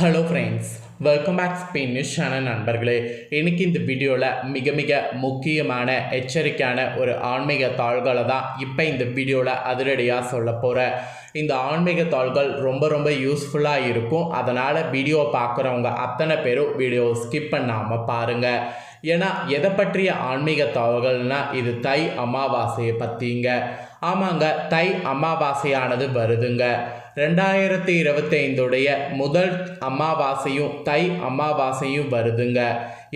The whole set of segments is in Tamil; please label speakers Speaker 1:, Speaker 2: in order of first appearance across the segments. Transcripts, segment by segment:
Speaker 1: Hello friends welcome back Spain news channel நண்பர்களே. இன்னைக்கு இந்த வீடியோவில் மிக மிக முக்கியமான எச்சரிக்கையான ஒரு ஆன்மீக தாள்களை தான் இப்போ இந்த வீடியோவில் அதிரடியாக சொல்ல போகிறேன் இந்த ஆன்மீக தாள்கள் ரொம்ப ரொம்ப யூஸ்ஃபுல்லாக இருக்கும். அதனால் வீடியோ பார்க்குறவங்க அத்தனை பேரும் வீடியோ ஸ்கிப் பண்ணாமல் பாருங்கள் ஏன்னா எதை பற்றிய ஆன்மீக தாள்கள்னால் இது தை அமாவாசையை பற்றிங்க ஆமாங்க தை அமாவாசையானது வருதுங்க. ரெண்டாயிரத்தி இருபத்தைந்துடைய முதல் அமாவாசையும் தை அமாவாசையும் வருதுங்க.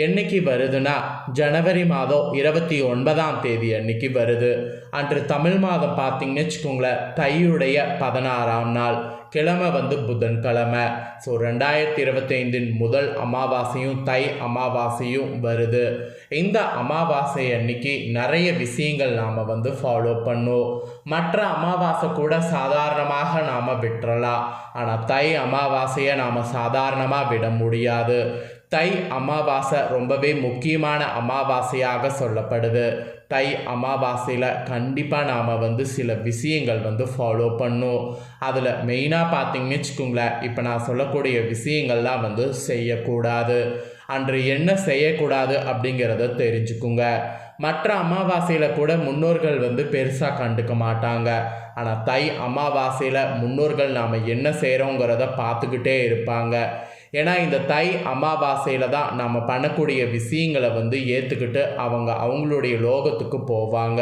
Speaker 1: என்னைக்கு வருதுன்னா ஜனவரி மாதம் இருபத்தி ஒன்பதாம் தேதி அன்னைக்கு வருது. அன்று தமிழ் மாதம் பார்த்தீங்கன்னு வச்சுக்கோங்களேன் தையுடைய பதினாறாம் நாள் கிழமை வந்து புதன்கிழமை. ஸோ ரெண்டாயிரத்தி இருபத்தைந்தின் முதல் அமாவாசையும் தை அமாவாசையும் வருது. இந்த அமாவாசை அன்னைக்கு நிறைய விஷயங்கள் நாம் வந்து ஃபாலோ பண்ணோம் மற்ற அமாவாசை கூட சாதாரணமாக நாம் விட்டுறலாம். ஆனால் தை அமாவாசையை நாம் சாதாரணமாக விட முடியாது. தை அமாவாசை ரொம்பவே முக்கியமான அமாவாசையாக சொல்லப்படுது. தை அமாவாசையில் கண்டிப்பாக நாம் வந்து சில விஷயங்கள் வந்து ஃபாலோ பண்ணும். அதில் மெயினாக பார்த்தீங்கன்னு வச்சுக்கோங்களேன் இப்போ நான் சொல்லக்கூடிய விஷயங்கள்லாம் வந்து செய்யக்கூடாது. அன்று என்ன செய்யக்கூடாது அப்படிங்கிறத தெரிஞ்சுக்குங்க. மற்ற அமாவாசையில் கூட முன்னோர்கள் வந்து பெருசாக கண்டுக்க மாட்டாங்க. ஆனால் தை அமாவாசையில் முன்னோர்கள் நாம் என்ன செய்கிறோங்கிறத பார்த்துக்கிட்டே இருப்பாங்க. ஏன்னா இந்த தை அமாவாசையில் தான் நம்ம பண்ணக்கூடிய விஷயங்களை வந்து ஏற்றுக்கிட்டு அவங்க அவங்களுடைய லோகத்துக்கு போவாங்க.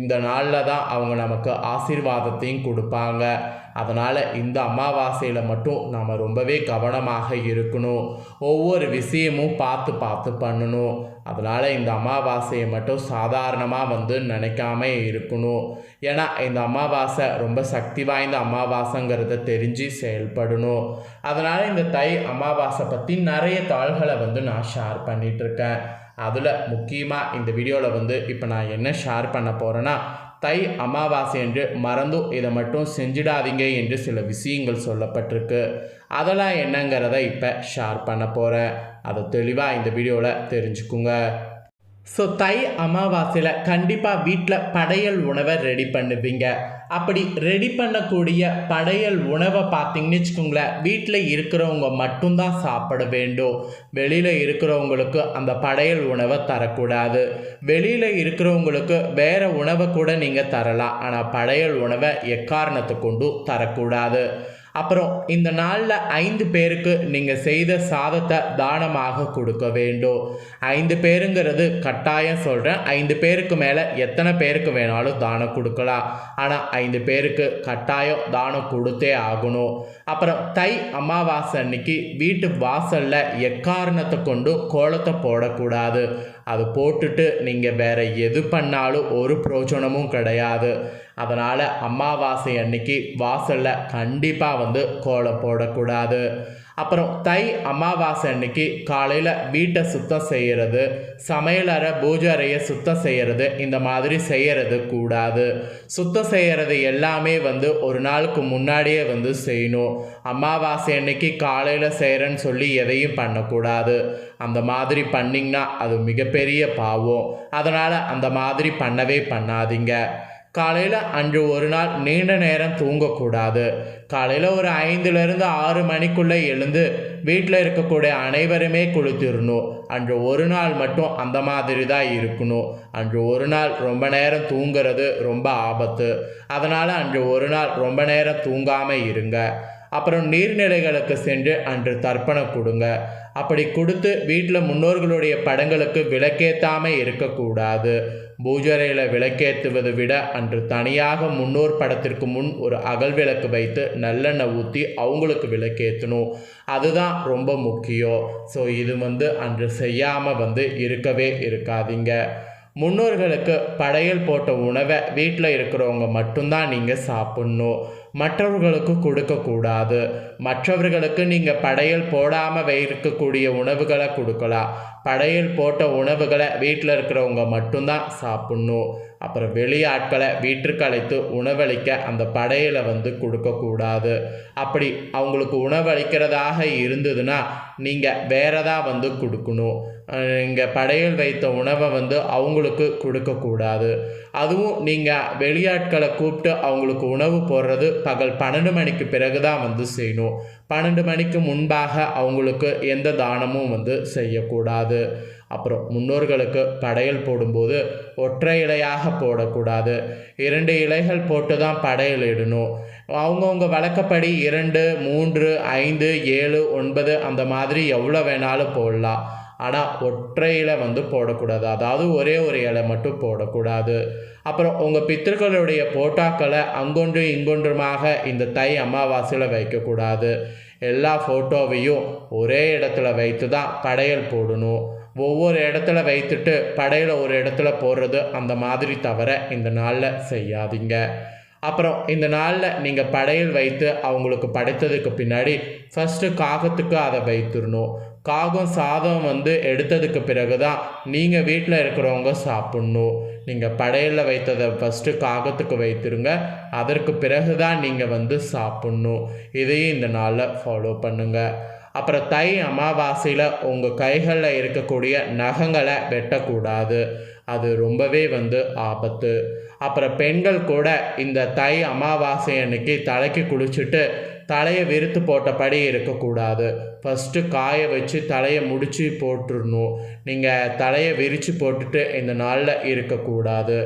Speaker 1: இந்த நாளில் தான் அவங்க நமக்கு ஆசீர்வாதத்தையும் கொடுப்பாங்க. அதனால் இந்த அமாவாசையில் மட்டும் நம்ம ரொம்பவே கவனமாக இருக்கணும். ஒவ்வொரு விஷயமும் பார்த்து பார்த்து பண்ணணும். அதனால் இந்த அமாவாசையை மட்டும் சாதாரணமாக வந்து நினைக்காம இருக்கணும். ஏன்னா இந்த அமாவாசை ரொம்ப சக்தி வாய்ந்த அமாவாசைங்கிறத தெரிஞ்சு செயல்படணும். அதனால் இந்த தை அமாவாசை பற்றி நிறைய தாள்களை வந்து நான் ஷேர் பண்ணிகிட்ருக்கேன் அதில் முக்கியமாக இந்த வீடியோவில் வந்து இப்போ நான் என்ன ஷேர் பண்ண போகிறேன்னா தை அமாவாசை என்று மறந்தும் இதை மட்டும் செஞ்சிடாதீங்க என்று சில விஷயங்கள் சொல்லப்பட்டிருக்கு. அதெல்லாம் என்னங்கிறத இப்போ ஷேர் பண்ண போகிறேன் அதை தெளிவாக இந்த வீடியோவில் தெரிஞ்சுக்குங்க. ஸோ தை அமாவாசையில் கண்டிப்பாக வீட்டில் படையல் உணவை ரெடி பண்ணுவீங்க. அப்படி ரெடி பண்ணக்கூடிய படையல் உணவை பார்த்தீங்கன்னு வச்சுக்கோங்களேன். வீட்டில் இருக்கிறவங்க மட்டும்தான் சாப்பிட வேண்டும். வெளியில் இருக்கிறவங்களுக்கு அந்த படையல் உணவை தரக்கூடாது. வெளியில் இருக்கிறவங்களுக்கு வேறு உணவை கூட நீங்கள் தரலாம். ஆனால் படையல் உணவை எக்காரணத்தை கொண்டும் தரக்கூடாது. அப்புறம் இந்த நாளில் ஐந்து பேருக்கு நீங்கள் செய்த சாதத்தை தானமாக கொடுக்க வேண்டும். ஐந்து பேருங்கிறது கட்டாயம் சொல்கிறேன் ஐந்து பேருக்கு மேலே எத்தனை பேருக்கு வேணாலும் தானம் கொடுக்கலாம். ஆனால் ஐந்து பேருக்கு கட்டாயம் தானம் கொடுத்தே ஆகணும். அப்புறம் தை அமாவாசை அன்னைக்கு வீட்டு வாசலில் எக்காரணத்தை கொண்டு கோலத்தை போடக்கூடாது. அது போட்டுட்டு நீங்கள் வேறு எது பண்ணாலும் ஒரு பிரோஜனமும் கிடையாது. அதனால் அமாவாசை அன்னைக்கு வாசலில் கண்டிப்பாக வந்து கோலம் போடக்கூடாது. அப்புறம் தை அமாவாசை அன்னைக்கு காலையில் வீட்டை சுத்தம் செய்கிறது சமையலறை பூஜை அறையை சுத்தம் செய்கிறது இந்த மாதிரி செய்கிறது கூடாது. சுத்தம் செய்கிறது எல்லாமே வந்து ஒரு நாளுக்கு முன்னாடியே வந்து செய்யணும். அமாவாசை அன்னைக்கு காலையில் செய்கிறேன்னு சொல்லி எதையும் பண்ணக்கூடாது. அந்த மாதிரி பண்ணிங்கன்னா அது மிகப்பெரிய பாவம். அதனால் அந்த மாதிரி பண்ணவே பண்ணாதீங்க. காலையில் அன்று ஒரு நாள் நீண்ட நேரம் தூங்கக்கூடாது. காலையில் ஒரு ஐந்துலேருந்து ஆறு மணிக்குள்ளே எழுந்து வீட்டில் இருக்கக்கூடிய அனைவருமே குளித்திடணும். அன்று ஒரு நாள் மட்டும் அந்த மாதிரி தான் இருக்கணும். அன்று ஒரு நாள் ரொம்ப நேரம் தூங்குறது ரொம்ப ஆபத்து. அதனால் அன்று ஒரு நாள் ரொம்ப நேரம் தூங்காமல் இருங்க. அப்புறம் நீர்நிலைகளுக்கு சென்று அன்று தர்ப்பணம் கொடுங்க. அப்படி கொடுத்து வீட்டில் முன்னோர்களுடைய படங்களுக்கு விளக்கேற்றாமல் இருக்கக்கூடாது. பூஜரையில் விளக்கேற்றுவதை விட அன்று தனியாக முன்னோர் படத்திற்கு முன் ஒரு அகல் விளக்கு வைத்து நல்லெண்ணெய் ஊற்றி அவங்களுக்கு விளக்கேற்றணும் அதுதான் ரொம்ப முக்கியம். ஸோ இது வந்து அன்று செய்யாமல் வந்து இருக்கவே இருக்காதீங்க. முன்னோர்களுக்கு படையல் போட்ட உணவை வீட்டில் இருக்கிறவங்க மட்டும்தான் நீங்கள் சாப்பிட்ணும். மற்றவர்களுக்கு கொடுக்கக்கூடாது. மற்றவர்களுக்கு நீங்கள் படையல் போடாமல் வைக்கக்கூடிய உணவுகளை கொடுக்கலாம். படையல் போட்ட உணவுகளை வீட்டில் இருக்கிறவங்க மட்டும்தான் சாப்பிட்ணும். அப்புறம் வெளியாட்களை வீட்டிற்கு அழைத்து உணவளிக்க அந்த படையலை வந்து கொடுக்கக்கூடாது. அப்படி அவங்களுக்கு உணவளிக்கிறதாக இருந்ததுன்னா நீங்கள் வேறதாக வந்து கொடுக்கணும். இங்கே படையல் வைத்த உணவை வந்து அவங்களுக்கு கொடுக்கக்கூடாது அதுவும் நீங்கள் வெளியாட்களை கூப்பிட்டு அவங்களுக்கு உணவு போடுறது பகல் பன்னெண்டு மணிக்கு பிறகு தான் வந்து செய்யணும். பன்னெண்டு மணிக்கு முன்பாக அவங்களுக்கு எந்த தானமும் வந்து செய்யக்கூடாது. அப்புறம் முன்னோர்களுக்கு படையல் போடும்போது ஒற்றை இலையாக போடக்கூடாது. இரண்டு இலைகள் போட்டு தான் படையல் இடணும். அவங்கவுங்க வழக்கப்படி இரண்டு மூன்று ஐந்து ஏழு ஒன்பது அந்த மாதிரி எவ்வளோ வேணாலும் போடலாம். ஆனால் ஒற்றை இலை வந்து போடக்கூடாது. அதாவது ஒரே ஒரு இலை மட்டும் போடக்கூடாது. அப்புறம் உங்கள் பித்தர்களுடைய போட்டாக்களை அங்கொன்றும் இங்கொன்றுமாக இந்த தை அமாவாசையில் வைக்கக்கூடாது. எல்லா ஃபோட்டோவையும் ஒரே இடத்துல வைத்து தான் படையல் போடணும். ஒவ்வொரு இடத்துல வைத்துட்டு படையில் ஒரு இடத்துல போடுறது அந்த மாதிரி தவிர இந்த நாளில் செய்யாதீங்க. அப்புறம் இந்த நாளில் நீங்கள் படையல் வைத்து அவங்களுக்கு படைத்ததுக்கு பின்னாடி ஃபஸ்ட்டு காகத்துக்கு அதை வைத்துடணும். காகம் சாதம் வந்து எடுத்ததுக்கு பிறகு தான் நீங்கள் வீட்டில் இருக்கிறவங்க சாப்பிட்ணும். நீங்கள் படையலில் வைத்ததை ஃபஸ்ட்டு காகத்துக்கு வைத்துருங்க. அதற்கு பிறகு தான் நீங்கள் வந்து சாப்பிட்ணும். இதையும் இந்த நாளில் ஃபாலோ பண்ணுங்கள் அப்புறம் தை அமாவாசையில் உங்கள் கைகளில் இருக்கக்கூடிய நகங்களை வெட்டக்கூடாது. அது ரொம்பவே வந்து ஆபத்து. அப்புறம் பெண்கள் கூட இந்த தை அமாவாசை அன்னைக்கு தலைக்கு குளிச்சுட்டு தலையை விரித்து போட்டபடி இருக்கக்கூடாது. ஃபஸ்ட்டு காய வச்சு தலையை முடித்து போட்டுடணும் நீங்கள் தலையை விரித்து போட்டுட்டு இந்த நாளில் இருக்கக்கூடாது.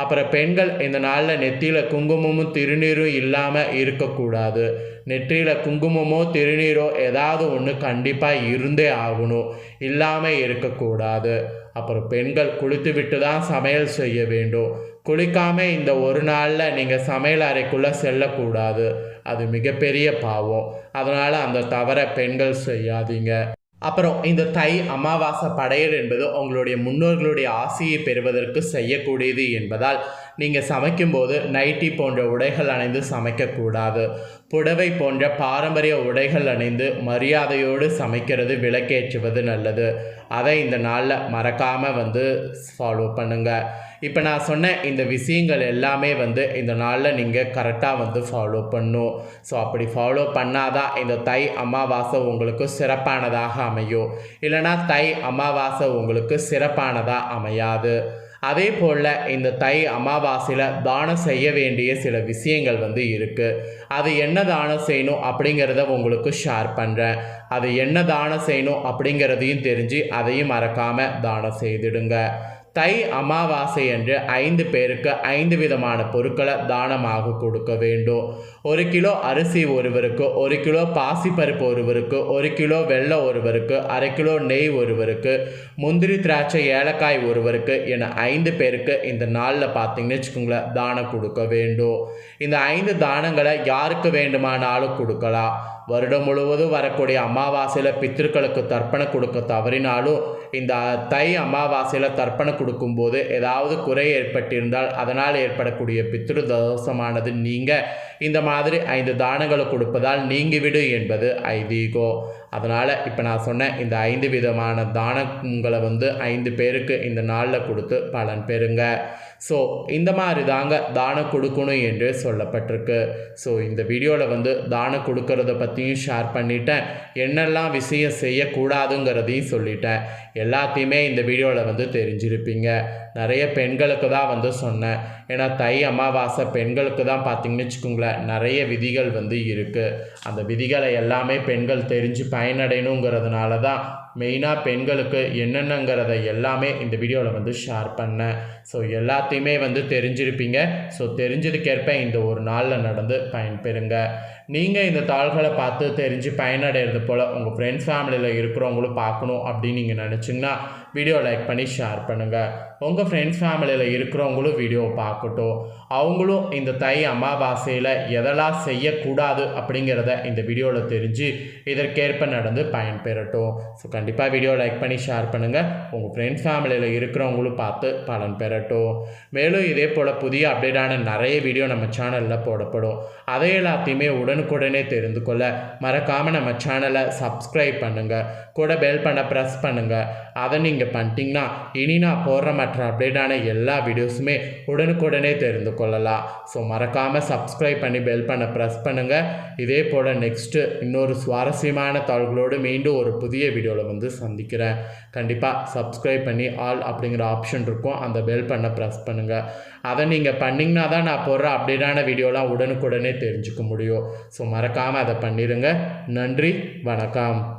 Speaker 1: அப்புறம் பெண்கள் இந்த நாளில் நெத்தியில் குங்குமமும் திருநீரும் இல்லாமல் இருக்கக்கூடாது. நெற்றியில் குங்குமமோ திருநீரோ ஏதாவது ஒன்று கண்டிப்பாக இருந்தே ஆகணும். இல்லாமல் இருக்கக்கூடாது. அப்புறம் பெண்கள் குளித்து விட்டு தான் சமையல் செய்ய வேண்டும். குளிக்காமல் இந்த ஒரு நாளில் நீங்கள் சமையல் அறைக்குள்ளே செல்லக்கூடாது. அது மிகப்பெரிய பாவம். அதனால் அந்த தவறை பெண்கள் செய்யாதீங்க. அப்புறம் இந்த தை அமாவாசை படையல் என்பது உங்களுடைய முன்னோர்களுடைய ஆசையை பெறுவதற்கு செய்யக்கூடியது என்பதால் நீங்கள் சமைக்கும்போது நைட்டி போன்ற உடைகள் அணிந்து சமைக்கக்கூடாது. புடவை போன்ற பாரம்பரிய உடைகள் அணிந்து மரியாதையோடு சமைக்கிறது விளக்கேற்றுவது நல்லது. அதை இந்த நாளில் மறக்காமல் வந்து ஃபாலோ பண்ணுங்கள் இப்போ நான் சொன்ன இந்த விஷயங்கள் எல்லாமே வந்து இந்த நாளில் நீங்கள் கரெக்டாக வந்து ஃபாலோ பண்ணும். ஸோ அப்படி ஃபாலோ பண்ணாதான் இந்த தை அமாவாசை உங்களுக்கு சிறப்பானதாக அமையும். இல்லைனா தை அமாவாசை உங்களுக்கு சிறப்பானதாக அமையாது. அதே போல் இந்த தை அமாவாசையில் தானம் செய்ய வேண்டிய சில விஷயங்கள் வந்து இருக்குது அது என்ன தானம் செய்யணும் அப்படிங்கிறத உங்களுக்கு ஷேர் பண்ணுறேன் அது என்ன தானம் செய்யணும் அப்படிங்கிறதையும் தெரிஞ்சு அதையும் மறக்காமல் தானம் செய்திடுங்க. தை அமாவாசை என்று ஐந்து பேருக்கு ஐந்து விதமான பொருட்களை தானமாக கொடுக்க வேண்டும். ஒரு கிலோ அரிசி ஒருவருக்கு ஒரு கிலோ பாசிப்பருப்பு ஒருவருக்கு ஒரு கிலோ வெள்ளை ஒருவருக்கு அரை கிலோ நெய் ஒருவருக்கு முந்திரி திராட்சை ஏலக்காய் ஒருவருக்கு என ஐந்து பேருக்கு இந்த நாளில் பார்த்தீங்கன்னு வச்சுக்கோங்களேன் தானம் கொடுக்க வேண்டும். இந்த ஐந்து தானங்களை யாருக்கு வேண்டுமானாலும் கொடுக்கலாம். வருடம் முழுவதும் வரக்கூடிய அமாவாசையில் பித்திருக்களுக்கு தர்ப்பணம் கொடுக்க தவறினாலும் இந்த தை அமாவாசையில் தர்ப்பணம் கொடுக்கும்போது ஏதாவது குறை ஏற்பட்டிருந்தால் அதனால் ஏற்படக்கூடிய பித்ரு தோஷமானது நீங்கள் இந்த மாதிரி ஐந்து தானங்களை கொடுப்பதால் நீங்கிவிடு என்பது ஐதீகோ. அதனால் இப்போ நான் சொன்ன இந்த ஐந்து விதமான தானங்களை வந்து ஐந்து பேருக்கு இந்த நாளில் கொடுத்து பலன் பெறுங்க. ஸோ இந்த மாதிரி தாங்க தானம் கொடுக்கணும் என்று சொல்லப்பட்டிருக்கு. ஸோ இந்த வீடியோவில் வந்து தானம் கொடுக்கறத பற்றியும் ஷேர் பண்ணிட்டேன். என்னெல்லாம் விஷயம் செய்யக்கூடாதுங்கிறதையும் சொல்லிட்டேன். எல்லாத்தையுமே இந்த வீடியோவில் வந்து தெரிஞ்சிருப்பீங்க. நிறைய பெண்களுக்கு தான் வந்து சொன்னேன். ஏன்னா தை அமாவாசை பெண்களுக்கு தான் பார்த்தீங்கன்னு வச்சுக்கோங்களேன் நிறைய விதிகள் வந்து இருக்குது அந்த விதிகளை எல்லாமே பெண்கள் தெரிஞ்சு பயனடையணுங்கிறதுனால தான் மெயினாக பெண்களுக்கு என்னென்னங்கிறத எல்லாமே இந்த வீடியோவில் வந்து ஷேர் பண்ணேன். ஸோ எல்லாத்தையுமே வந்து தெரிஞ்சிருப்பீங்க. ஸோ தெரிஞ்சதுக்கேற்ப இந்த ஒரு நாளில் நடந்து பயன்பெறுங்க. நீங்கள் இந்த தாள்களை பார்த்து தெரிஞ்சு பயனடைகிறது போல் உங்கள் ஃப்ரெண்ட்ஸ் ஃபேமிலியில் இருக்கிறவங்களும் பார்க்கணும் அப்படின்னு நீங்கள் நினச்சிங்கன்னா வீடியோ லைக் பண்ணி ஷேர் பண்ணுங்கள் உங்கள் ஃப்ரெண்ட்ஸ் ஃபேமிலியில் இருக்கிறவங்களும் வீடியோவை பார்க்கட்டும். அவங்களும் இந்த தை அமாவாசையில் எதெல்லாம் செய்யக்கூடாது அப்படிங்கிறத இந்த வீடியோவில் தெரிஞ்சு இதற்கேற்ப நடந்து பயன்பெறட்டும். ஸோ கண்டிப்பாக வீடியோ லைக் பண்ணி ஷேர் பண்ணுங்கள் உங்கள் ஃப்ரெண்ட்ஸ் ஃபேமிலியில் இருக்கிறவங்களும் பார்த்து பலன் பெறட்டும். மேலும் இதே போல் புதிய அப்டேட்டான நிறைய வீடியோ நம்ம சேனலில் போடப்படும். அதை எல்லாத்தையுமே உடன் உடனுக்குடனே தெரிந்து கொள்ள மறக்காமல் நம்ம சேனலை சப்ஸ்கிரைப் பண்ணுங்கள் கூட பெல் பண்ண ப்ரெஸ் பண்ணுங்கள் அதை நீங்கள் பண்ணிட்டீங்கன்னா இனி நான் போடுற மற்ற அப்டேட்டான எல்லா வீடியோஸுமே உடனுக்குடனே தெரிந்து கொள்ளலாம். ஸோ மறக்காமல் சப்ஸ்கிரைப் பண்ணி பெல் பண்ண ப்ரெஸ் பண்ணுங்கள் இதே போல் நெக்ஸ்ட்டு இன்னொரு சுவாரஸ்யமான தாள்களோடு மீண்டும் ஒரு புதிய வீடியோவில் வந்து சந்திக்கிறேன். கண்டிப்பாக சப்ஸ்கிரைப் பண்ணி ஆல் அப்படிங்கிற ஆப்ஷன் இருக்கும். அந்த பெல் பண்ண ப்ரெஸ் பண்ணுங்கள் அதை நீங்கள் பண்ணிங்கன்னா தான் நான் போடுற அப்டேட்டான வீடியோலாம் உடனுக்குடனே தெரிஞ்சுக்க முடியும். ஸோ மறக்காமல் அதை பண்ணிடுங்க நன்றி வணக்கம்.